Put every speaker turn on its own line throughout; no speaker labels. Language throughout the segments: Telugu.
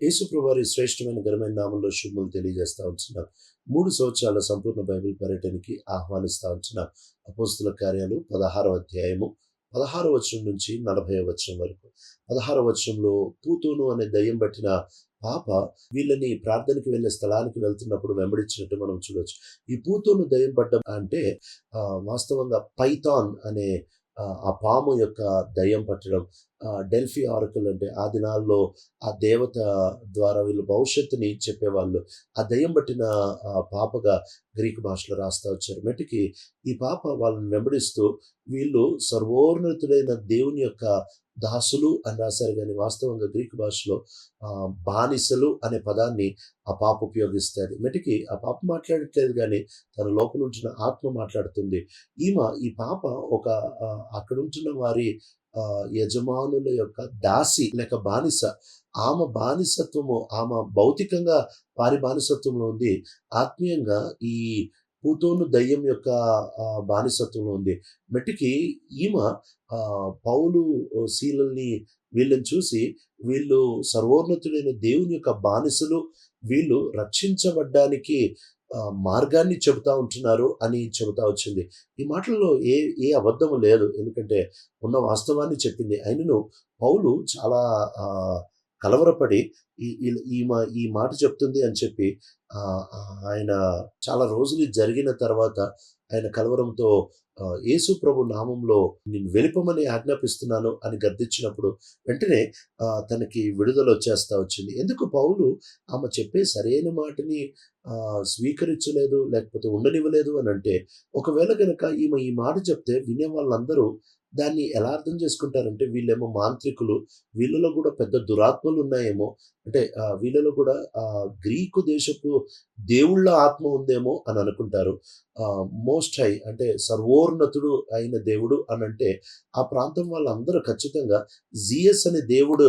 యేసుప్రభు వారి శ్రేష్టమైన ఘనమైన నామంలో శుభములు తెలియజేస్తా ఉంటున్నాం. మూడు సంవత్సరాల సంపూర్ణ బైబిల్ పర్యటనకి ఆహ్వానిస్తా ఉంటున్నాం. అపోస్తుల కార్యాలు పదహారవ అధ్యాయము పదహారవ వచనం నుంచి నలభై వచనం వరకు. పదహారవ వచనంలో పూతూను అనే దయ్యం పట్టిన పాప వీళ్ళని ప్రార్థనకి వెళ్ళే స్థలానికి వెళ్తున్నప్పుడు వెంబడించినట్టు మనం చూడవచ్చు ఈ పూతూను దయ్యం పడ్డం అంటే వాస్తవంగా పైథాన్ అనే ఆ, పాము యొక్క దయ్యం పట్టడం. డెల్ఫీ ఆరకుల్ అంటే ఆ దినాల్లో ఆ దేవత ద్వారా వీళ్ళు భవిష్యత్తుని చెప్పేవాళ్ళు. ఆ దయ్యం పట్టిన పాపగా గ్రీక్ భాషలో రాస్తా వచ్చారు. మెటికి ఈ పాప వాళ్ళని వెంబడిస్తూ వీళ్ళు సర్వోన్నతుడైన దేవుని యొక్క దాసులు అని రాశారు. కానీ వాస్తవంగా గ్రీక్ భాషలో బానిసలు అనే పదాన్ని ఆ పాప ఉపయోగిస్తుంది. మెటికి ఆ పాప మాట్లాడట్లేదు కానీ తన లోపల ఉంచిన ఆత్మ మాట్లాడుతుంది. ఈమె ఈ పాప ఒక అక్కడ ఉంటున్న వారి యజమానుల యొక్క దాసి లేక బానిస ఆమె బానిసత్వము ఆమె భౌతికంగా వారి బానిసత్వంలో ఉంది. ఆత్మీయంగా ఈ పూతోను దయ్యం యొక్క బానిసత్వంలో ఉంది. మెట్టికి ఈమె ఆ, పౌలు శీలల్ని వీళ్ళని చూసి వీళ్ళు సర్వోన్నతుడైన దేవుని యొక్క బానిసలు వీళ్ళు రక్షించబడ్డానికి మార్గాన్ని చెబుతా ఉంటున్నారు అని చెబుతా వచ్చింది. ఈ మాటల్లో ఏ ఏ అబద్ధము లేదు. ఎందుకంటే ఉన్న వాస్తవాన్ని చెప్పింది. అయినను పౌలు చాలా కలవరపడి ఈ ఈ- మా ఈ మాట చెప్తుంది అని చెప్పి ఆయన చాలా రోజులు జరిగిన తర్వాత ఆయన కలవరంతో యేసు ప్రభు నామంలో నేను వెలుపమని ఆజ్ఞాపిస్తున్నాను అని గద్దించినప్పుడు వెంటనే తనకి విడుదల వచ్చేస్తా వచ్చింది. ఎందుకు పౌలు ఆమె చెప్పే సరైన మాటని స్వీకరించలేదు లేకపోతే ఉండనివ్వలేదు అని అంటే ఒకవేళ కనుక ఈమె ఈ మాట చెప్తే వినే వాళ్ళందరూ దాన్ని ఎలా అర్థం చేసుకుంటారంటే వీళ్ళేమో మాంత్రికులు వీళ్ళలో కూడా పెద్ద దురాత్మలు ఉన్నాయేమో. అంటే వీళ్ళలో కూడా ఆ, గ్రీకు దేశపు దేవుళ్ళ ఆత్మ ఉందేమో అని అనుకుంటారు. మోస్ట్ హై అంటే సర్వోన్నతుడు అయిన దేవుడు అని అంటే ఆ ప్రాంతం వాళ్ళందరూ ఖచ్చితంగా జిఎస్ అనే దేవుడు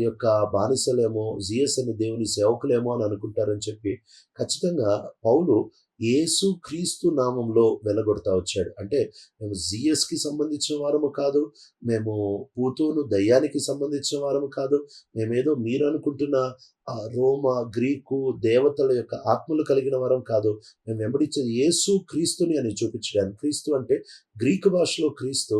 యొక్క బానిసలేమో జిఎస్ అనే దేవుని సేవకులేమో అని అనుకుంటారని చెప్పి ఖచ్చితంగా పౌలు యేసు క్రీస్తు నామంలో వెలగొడతా వచ్చాడు. అంటే మేము జిఎస్కి సంబంధించిన వారము కాదు మేము పూతోను దయ్యానికి సంబంధించిన వారము కాదు మేమేదో మీరు అనుకుంటున్న ఆ, రోమ గ్రీకు దేవతల యొక్క ఆత్మలు కలిగిన వరం కాదు మేము వెంబడించేది యేసు క్రీస్తుని అని చూపించడానికి. క్రీస్తు అంటే గ్రీకు భాషలో క్రీస్తు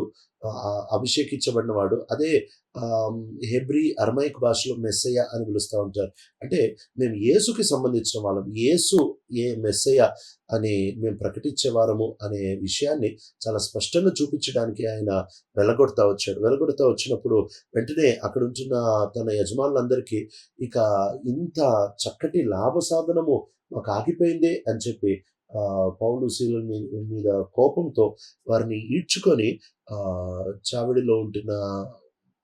అభిషేకించబడిన వాడు అదే హెబ్రి హెబ్రీ అర్మైక్ భాషలో మెస్సయ్య అని పిలుస్తూ ఉంటారు. అంటే మేము యేసుకి సంబంధించిన వాళ్ళం. యేసు ఏ మెస్సయ్య అని మేము ప్రకటించేవారము అనే విషయాన్ని చాలా స్పష్టంగా చూపించడానికి ఆయన వెలగొడతా వచ్చాడు. వెలగొడతా వచ్చినప్పుడు వెంటనే అక్కడ ఉంటున్న తన యజమానులందరికీ ఇక ఇంత చక్కటి లాభ సాధనము మాకు ఆగిపోయిందే అని చెప్పి పౌలు శీల మీద కోపంతో వారిని ఈడ్చుకొని చావిడిలో ఉంటున్న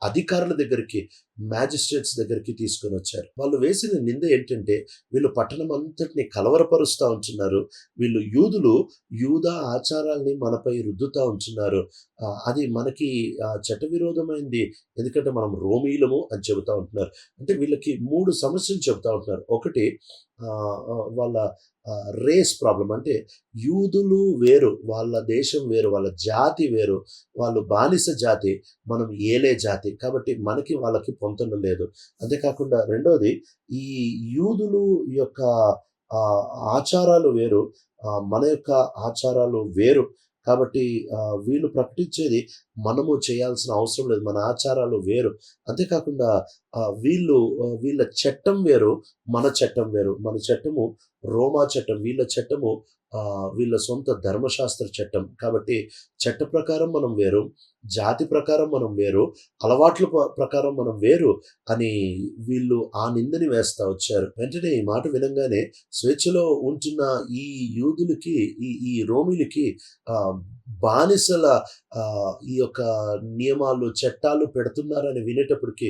అధికారుల దగ్గరికి మ్యాజిస్ట్రేట్స్ దగ్గరికి తీసుకొని వచ్చారు. వాళ్ళు వేసిన నింద ఏంటంటే వీళ్ళు పట్టణం అంతటిని కలవరపరుస్తూ ఉంటున్నారు. వీళ్ళు యూదులు యూదా ఆచారాల్ని మనపై రుద్దుతూ ఉంటున్నారు. అది మనకి చట్టవిరోధమైంది. ఎందుకంటే మనం రోమీలము అని చెబుతూ ఉంటున్నారు. అంటే వీళ్ళకి మూడు సమస్యలు చెబుతూ ఉంటున్నారు. ఒకటి వాళ్ళ రేస్ ప్రాబ్లం అంటే యూదులు వేరు వాళ్ళ దేశం వేరు వాళ్ళ జాతి వేరు వాళ్ళు బానిస జాతి మనం ఏలే జాతి. కాబట్టి మనకి వాళ్ళకి పొంతన లేదు. అంతేకాకుండా రెండోది ఈ యూదులు యొక్క ఆచారాలు వేరు మన యొక్క ఆచారాలు వేరు. కాబట్టి వీళ్ళు ప్రకటించేది మనము చేయాల్సిన అవసరం లేదు. మన ఆచారాలు వేరు. అంతేకాకుండా వీళ్ళు వీళ్ళ చట్టం వేరు మన చట్టం వేరు. మన చట్టము రోమా చట్టం వీళ్ళ చట్టము వీళ్ళ సొంత ధర్మశాస్త్ర చట్టం. కాబట్టి చట్ట ప్రకారం మనం వేరు జాతి ప్రకారం మనం వేరు అలవాట్ల ప్ర- ప్రకారం మనం వేరు అని వీళ్ళు ఆ నిందని వేస్తా వచ్చారు. వెంటనే ఈ మాట వినంగానే స్వేచ్ఛలో ఉంటున్న ఈ యూదులకి ఈ ఈ రోమిలకి బానిసల ఆ, ఈ యొక్క నియమాలు చట్టాలు పెడుతున్నారని వినేటప్పటికి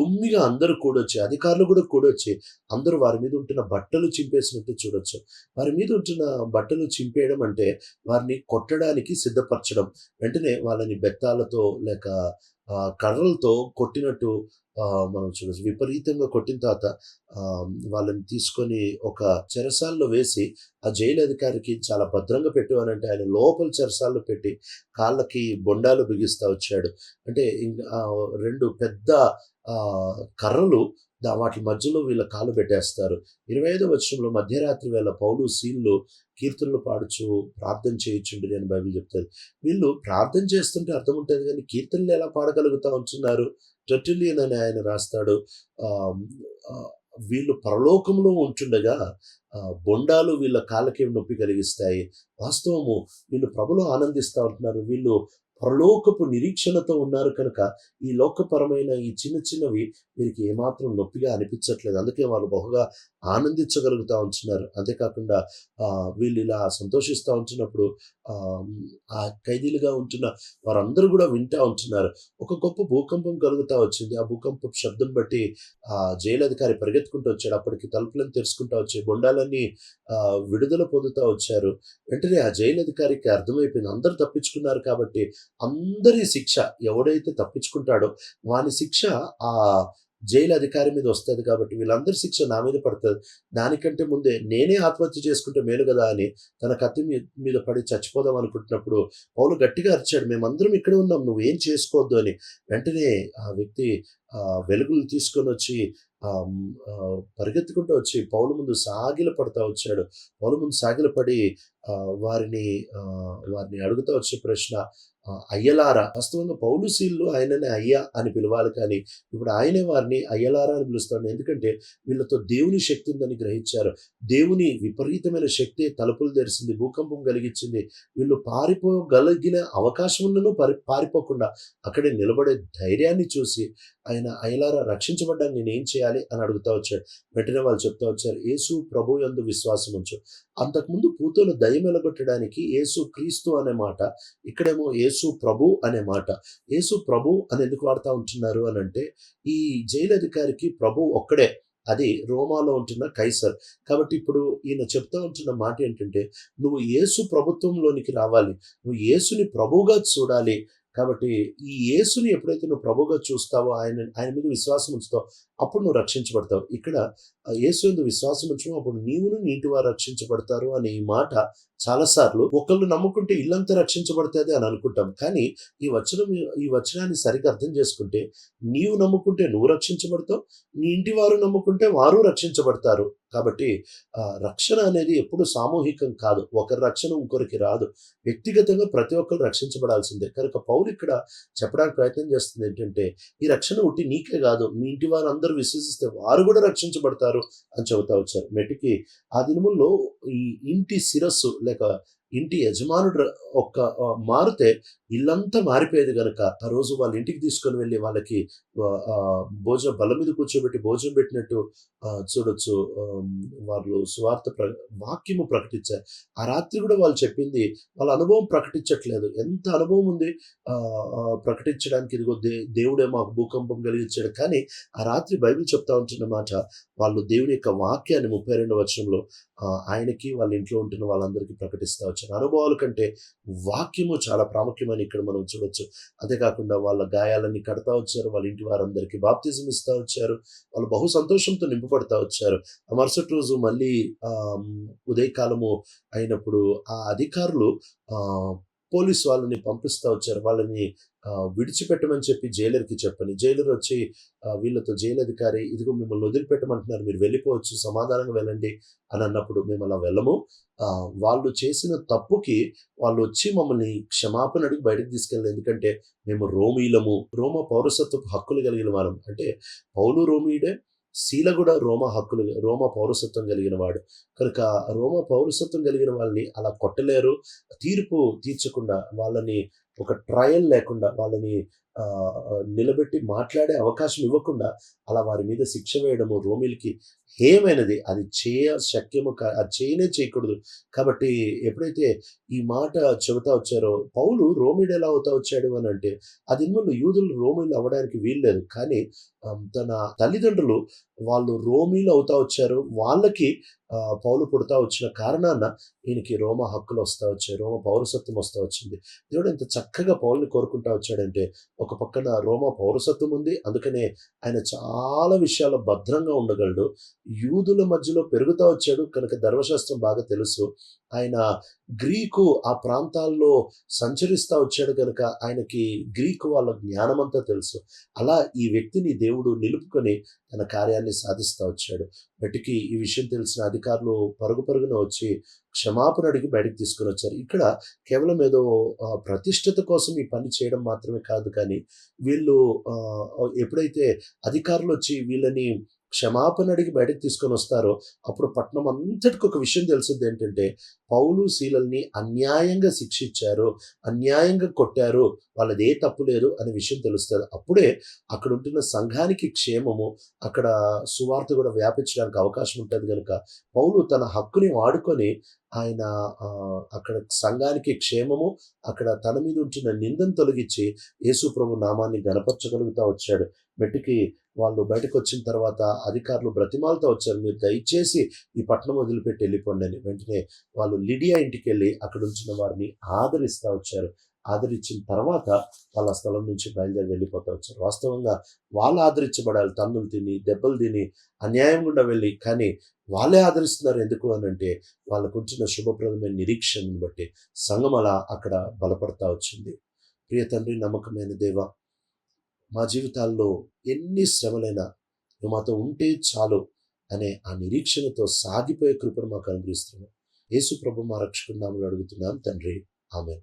గుమ్మిగా అందరూ కూడొచ్చి అధికారులు కూడా కూడొచ్చి అందరూ వారి మీద ఉంటున్న బట్టలు చింపేసినట్టు చూడొచ్చు. వారి మీద ఉంటున్న బట్టలు చింపేయడం అంటే వారిని కొట్టడానికి సిద్ధపరచడం వెంటనే వాళ్ళని బెత్తాలతో లేక కర్రలతో కొట్టినట్టు మనం చూడవచ్చు విపరీతంగా కొట్టిన తర్వాత వాళ్ళని తీసుకొని ఒక చెరసాల్లో వేసి ఆ జైలు అధికారికి చాలా భద్రంగా పెట్టు అని అంటే ఆయన లోపల చెరసాల్లో పెట్టి కాళ్ళకి బొండాలు బిగిస్తూ వచ్చాడు. అంటే రెండు పెద్ద కర్రలు దా వాటి మధ్యలో వీళ్ళ కాలు పెట్టేస్తారు. ఇరవై ఐదో వచనంలో మధ్యరాత్రి వేళ పౌలు సీన్లు కీర్తనలు పాడుచు ప్రార్థన చేయించుండి అని బైబిల్ చెప్తారు వీళ్ళు ప్రార్థన చేస్తుంటే అర్థం ఉంటుంది కానీ కీర్తనలు ఎలా పాడగలుగుతా ఉంటున్నారు? టెర్టిలియన్ అని ఆయన రాస్తాడు. వీళ్ళు పరలోకంలో ఉంటుండగా బొండాలు వీళ్ళ కాళ్ళకి నొప్పి కలిగిస్తాయి. వాస్తవము వీళ్ళు ప్రభులు ఆనందిస్తూ ఉంటున్నారు. వీళ్ళు పరలోకపు నిరీక్షణతో ఉన్నారు కనుక ఈ లోకపరమైన ఈ చిన్న చిన్నవి వీరికి ఏమాత్రం నొప్పిగా అనిపించట్లేదు. అందుకే వాళ్ళు బహుగా ఆనందించగలుగుతూ ఉంటున్నారు. అంతేకాకుండా వీళ్ళు ఇలా సంతోషిస్తూ ఉంటున్నప్పుడు ఆ, ఆ ఖైదీలుగా ఉంటున్న వారందరూ కూడా వింటా ఉంటున్నారు. ఒక గొప్ప భూకంపం కలుగుతా వచ్చింది. ఆ భూకంపం శబ్దం బట్టి ఆ జైలు అధికారి పరిగెత్తుకుంటూ వచ్చాడు. అప్పటికి తలుపులను తెరుచుకుంటూ వచ్చాయి బొండాలన్నీ విడుదల పొందుతూ వచ్చారు. వెంటనే ఆ జైలు అధికారికి అర్థమైపోయింది. అందరూ తప్పించుకున్నారు కాబట్టి అందరి శిక్ష ఎవడైతే తప్పించుకుంటాడో వాని శిక్ష ఆ జైలు అధికారి మీద వస్తుంది కాబట్టి వీళ్ళందరి శిక్ష నా మీద పడుతుంది. దానికంటే ముందే నేనే ఆత్మహత్య చేసుకుంటే మేలు కదా అని తన కత్తి మీద పడి చచ్చిపోదాం అనుకుంటున్నప్పుడు పౌలు గట్టిగా అరిచాడు మేమందరం ఇక్కడ ఉన్నాం నువ్వు ఏం చేసుకోవద్దు అని. వెంటనే ఆ వ్యక్తి వెలుగులు తీసుకొని వచ్చి పరిగెత్తుకుంటూ వచ్చి పౌలు ముందు సాగిల పడతా వచ్చాడు. పౌలు ముందు సాగిల పడి వారిని వారిని అడుగుతా వచ్చే ప్రశ్న అయ్యలారా. వాస్తవంగా పౌలుశీలు ఆయననే అయ్యా అని పిలవాలి కానీ ఇప్పుడు ఆయనే వారిని అయ్యలారా అని పిలుస్తాడు. ఎందుకంటే వీళ్ళతో దేవుని శక్తి ఉందని గ్రహించారు. దేవుని విపరీతమైన శక్తి తలుపులు తెరిచింది భూకంపం కలిగించింది. వీళ్ళు పారిపోగలిగిన అవకాశం ఉన్నను పరి పారిపోకుండా అక్కడే నిలబడే ధైర్యాన్ని చూసి ఆయన అయలారా రక్షించబడ్డానికి నేను ఏం చేయాలి అని అడుగుతా వచ్చాడు. వెంటనే వాళ్ళు చెప్తా వచ్చారు యేసు ప్రభు ఎందు విశ్వాసం ఉంచు. అంతకుముందు పూతోలు దయ్యం వెలగొట్టడానికి యేసు క్రీస్తు అనే మాట ఇక్కడేమో యేసు ప్రభు అనే మాట. యేసు ప్రభు అని ఎందుకు వాడుతూ ఉంటున్నారు అని అంటే ఈ జైలు అధికారికి ప్రభు ఒక్కడే. అది రోమాలో ఉంటున్న కైసర్. కాబట్టి ఇప్పుడు ఈయన చెప్తా ఉంటున్న మాట ఏంటంటే నువ్వు యేసు ప్రభుత్వంలోనికి రావాలి. నువ్వు యేసుని ప్రభువుగా చూడాలి. కాబట్టి ఈ యేసుని ఎప్పుడైతే నువ్వు ప్రభుగా చూస్తావో ఆయన ఆయన మీద విశ్వాసం ఉంచుతావు అప్పుడు నువ్వు రక్షించబడతావు. ఇక్కడ యేసు ఎందు విశ్వాసం ఉంచడం అప్పుడు నీవును నీటి వారు రక్షించబడతారు అనే ఈ మాట చాలాసార్లు ఒకళ్ళు నమ్ముకుంటే ఇల్లంతా రక్షించబడుతుంది అని అనుకుంటాం. కానీ ఈ వచనం ఈ వచనాన్ని సరిగ్గా అర్థం చేసుకుంటే నీవు నమ్ముకుంటే నువ్వు రక్షించబడతావు నీ ఇంటి వారు నమ్ముకుంటే వారు రక్షించబడతారు. కాబట్టి రక్షణ అనేది ఎప్పుడు సామూహికం కాదు. ఒకరి రక్షణ ఇంకొకరికి రాదు. వ్యక్తిగతంగా ప్రతి ఒక్కరు రక్షించబడాల్సిందే. కనుక పౌలు ఇక్కడ చెప్పడానికి ప్రయత్నం చేస్తుంది ఏంటంటే ఈ రక్షణ ఉట్టి నీకే కాదు మీ ఇంటి వారు అందరూ విశ్వసిస్తే వారు కూడా రక్షించబడతారు అని చెబుతా వచ్చారు. మెటికి ఆ దినముల్లో ఈ ఇంటి శిరస్సు లేక ఇంటి యజమానుడు ఒక్క మారితే ఇల్లంతా మారిపోయేది కనుక ఆ రోజు వాళ్ళ ఇంటికి తీసుకొని వెళ్ళి వాళ్ళకి భోజనం బల్ల మీద కూర్చోబెట్టి భోజనం పెట్టినట్టు చూడొచ్చు వాళ్ళు సువార్త ప్ర వాక్యము ప్రకటించారు. ఆ రాత్రి కూడా వాళ్ళు చెప్పింది వాళ్ళ అనుభవం ప్రకటించట్లేదు. ఎంత అనుభవం ఉంది ప్రకటించడానికి ఇదిగో దే దేవుడే మాకు భూకంపం కలిగించాడు. కానీ ఆ రాత్రి బైబిల్ చెప్తా ఉంటున్న మాట వాళ్ళు దేవుని యొక్క వాక్యాన్ని ముప్పై రెండవ వచనంలో ఆయనకి వాళ్ళ ఇంట్లో ఉంటున్న వాళ్ళందరికీ ప్రకటిస్తూ వచ్చారు. అనుభవాల కంటే వాక్యము చాలా ప్రాముఖ్యమైన ఇక్కడ మనం చూడొచ్చు. అంతేకాకుండా వాళ్ళ గాయాలన్నీ కడతా వచ్చారు వాళ్ళ ఇంటి వారందరికీ బాప్తిజం ఇస్తా వచ్చారు వాళ్ళు బహు సంతోషంతో నింపబడతా వచ్చారు. ఆ మరుసటి రోజు మళ్ళీ ఆ, ఉదయకాలము అయినప్పుడు ఆ అధికారులు ఆ, పోలీస్ వాళ్ళని పంపిస్తా వచ్చారు. వాళ్ళని విడిచిపెట్టమని చెప్పి జైలర్కి చెప్పని. జైలర్ వచ్చి వీళ్ళతో జైలు అధికారి ఇదిగో మిమ్మల్ని వదిలిపెట్టమంటున్నారు. మీరు వెళ్ళిపోవచ్చు సమాధానంగా వెళ్ళండి అని అన్నప్పుడు మేము అలా వెళ్ళము. వాళ్ళు చేసిన తప్పుకి వాళ్ళు వచ్చి మమ్మల్ని క్షమాపణ అడిగి బయటకు తీసుకెళ్ళారు ఎందుకంటే మేము రోమీలము. రోమ పౌరసత్వపు హక్కులు కలిగిన వారం. అంటే పౌలు రోమీయుడే శీల కూడా రోమ హక్కులు రోమ పౌరసత్వం కలిగిన వాడు. కనుక రోమ పౌరసత్వం కలిగిన వాళ్ళని అలా కొట్టలేరు. తీర్పు తీర్చకుండా వాళ్ళని ఒక ట్రయల్ లేకుండా వాళ్ళని నిలబెట్టి మాట్లాడే అవకాశం ఇవ్వకుండా అలా వారి మీద శిక్ష వేయడము రోమిల్కి హేమైనది అది చేయ శక్యము కా అది చేయనే చేయకూడదు. కాబట్టి ఎప్పుడైతే ఈ మాట చెబుతా వచ్చారో పౌలు రోమిడ్ ఎలా అవుతా వచ్చాడు అని అంటే అది ముందు యూదులు రోమిలు అవ్వడానికి వీల్లేదు. కానీ తన తల్లిదండ్రులు వాళ్ళు రోమిలు అవుతా వచ్చారు. వాళ్ళకి పౌలు పుడతా వచ్చిన కారణాన ఈయనకి రోమ హక్కులు వస్తా వచ్చాయి. రోమ పౌరసత్వం వస్తా వచ్చింది. దేవుడు ఎంత చక్కగా పౌల్ని కోరుకుంటా వచ్చాడంటే ఒక పక్కన రోమ పౌరసత్వం ఉంది. అందుకనే ఆయన చాలా విషయాల్లో భద్రంగా ఉండగలడు. యూదుల మధ్యలో పెరుగుతా వచ్చాడు. కనుక ధర్మశాస్త్రం బాగా తెలుసు. ఆయన గ్రీకు ఆ ప్రాంతాల్లో సంచరిస్తూ వచ్చాడు కనుక ఆయనకి గ్రీకు వాళ్ళ జ్ఞానమంతా తెలుసు. అలా ఈ వ్యక్తిని దేవుడు నిలుపుకొని తన కార్యాన్ని సాధిస్తూ వచ్చాడు. బట్టికి ఈ విషయం తెలిసిన అధికారులు పరుగు పరుగున వచ్చి క్షమాపణ అడిగి బయటకు తీసుకుని వచ్చారు. ఇక్కడ కేవలం ఏదో ప్రతిష్టత కోసం ఈ పని చేయడం మాత్రమే కాదు కానీ వీళ్ళు ఎప్పుడైతే అధికారులు వచ్చి వీళ్ళని క్షమాపణ అడిగి బయటకు తీసుకొని వస్తారో అప్పుడు పట్నం అంతటికి ఒక విషయం తెలుసుద్ది ఏంటంటే పౌలు శీలల్ని అన్యాయంగా శిక్షించారు అన్యాయంగా కొట్టారు వాళ్ళది ఏ తప్పు లేదు అనే విషయం తెలుస్తుంది. అప్పుడే అక్కడ ఉంటున్న సంఘానికి క్షేమము అక్కడ సువార్త కూడా వ్యాపించడానికి అవకాశం ఉంటుంది కనుక పౌలు తన హక్కుని వాడుకొని ఆయన అక్కడ సంఘానికి క్షేమము అక్కడ తన మీద ఉంటున్న నిందను తొలగించి యేసు ప్రభు నామాన్ని గనపరచగలుగుతా వచ్చాడు. మెట్టుకి వాళ్ళు బయటకు వచ్చిన తర్వాత అధికారులు బ్రతిమాలతో వచ్చారు. మీరు దయచేసి ఈ పట్టణం వదిలిపెట్టి వెళ్ళిపోండి అని. వెంటనే వాళ్ళు లిడియా ఇంటికి వెళ్ళి అక్కడ ఉంచిన వారిని ఆదరిస్తూ వచ్చారు. ఆదరించిన తర్వాత వాళ్ళ స్థలం నుంచి బయలుదేరి వెళ్ళిపోతూ వచ్చారు. వాస్తవంగా వాళ్ళు ఆదరించబడాలి. తన్నులు తిని దెబ్బలు తిని అన్యాయం గుండా వెళ్ళి. కానీ వాళ్ళే ఆదరిస్తున్నారు ఎందుకు అని అంటే వాళ్ళకు ఉంచిన శుభప్రదమైన నిరీక్షణను బట్టి సంఘం అలా అక్కడ బలపడతా వచ్చింది. ప్రియ తండ్రి నమ్మకమైన దేవ మా జీవితాల్లో ఎన్ని శ్రమలైనా నువ్వు మాతో ఉంటే చాలు అనే ఆ నిరీక్షణతో సాగిపోయే కృపను మాకు అనుగ్రహిస్తున్నాం యేసు ప్రభు మా రక్షకున్నామని అడుగుతున్నాం తండ్రి. ఆమె